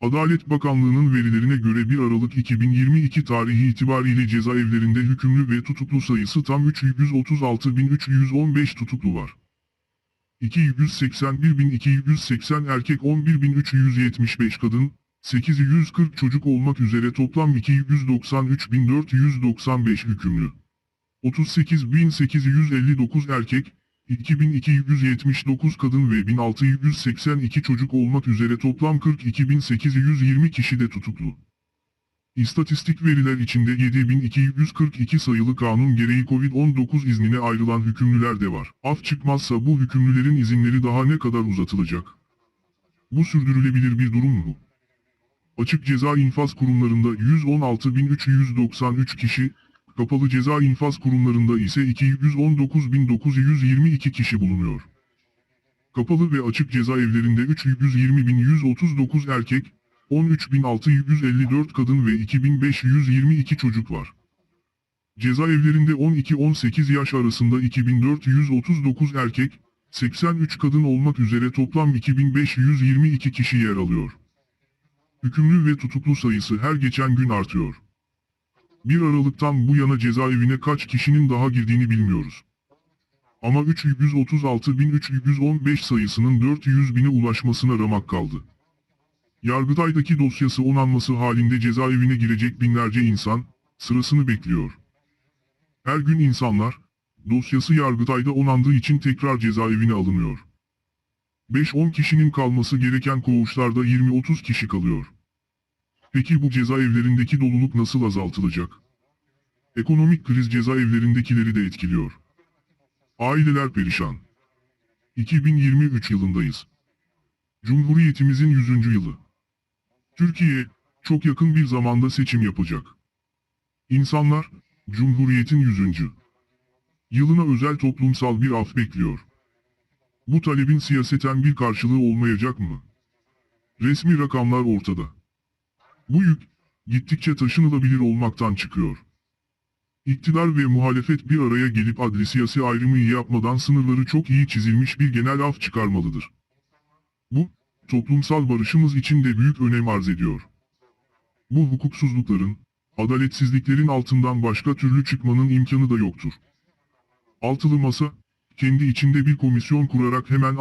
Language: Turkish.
Adalet Bakanlığı'nın verilerine göre 1 Aralık 2022 tarihi itibariyle cezaevlerinde hükümlü ve tutuklu sayısı tam 336.315 tutuklu var. 281.280 erkek 11.375 kadın, 840 çocuk olmak üzere toplam 293.495 hükümlü. 38.859 erkek, 2279 kadın ve 1682 çocuk olmak üzere toplam 42.820 kişi de tutuklu. İstatistik veriler içinde 7242 sayılı kanun gereği Covid-19 iznine ayrılan hükümlüler de var. Af çıkmazsa bu hükümlülerin izinleri daha ne kadar uzatılacak? Bu sürdürülebilir bir durum mu? Açık ceza infaz kurumlarında 116.393 kişi, kapalı ceza infaz kurumlarında ise 219.922 kişi bulunuyor. Kapalı ve açık cezaevlerinde 320.139 erkek, 13.654 kadın ve 2.522 çocuk var. Cezaevlerinde 12-18 yaş arasında 2439 erkek, 83 kadın olmak üzere toplam 2522 kişi yer alıyor. Hükümlü ve tutuklu sayısı her geçen gün artıyor. 1 Aralık'tan bu yana cezaevine kaç kişinin daha girdiğini bilmiyoruz. Ama 336.315 sayısının 400 bine ulaşmasına ramak kaldı. Yargıtay'daki dosyası onanması halinde cezaevine girecek binlerce insan, sırasını bekliyor. Her gün insanlar, dosyası Yargıtay'da onandığı için tekrar cezaevine alınıyor. 5-10 kişinin kalması gereken koğuşlarda 20-30 kişi kalıyor. Peki bu cezaevlerindeki doluluk nasıl azaltılacak? Ekonomik kriz cezaevlerindekileri de etkiliyor. Aileler perişan. 2023 yılındayız. Cumhuriyetimizin 100. yılı. Türkiye, çok yakın bir zamanda seçim yapacak. İnsanlar, Cumhuriyetin 100. yılına özel toplumsal bir af bekliyor. Bu talebin siyaseten bir karşılığı olmayacak mı? Resmi rakamlar ortada. Bu yük, gittikçe taşınılabilir olmaktan çıkıyor. İktidar ve muhalefet bir araya gelip adli siyasi ayrımı yapmadan sınırları çok iyi çizilmiş bir genel af çıkarmalıdır. Bu, toplumsal barışımız için de büyük önem arz ediyor. Bu hukuksuzlukların, adaletsizliklerin altından başka türlü çıkmanın imkanı da yoktur. Altılı masa, kendi içinde bir komisyon kurarak hemen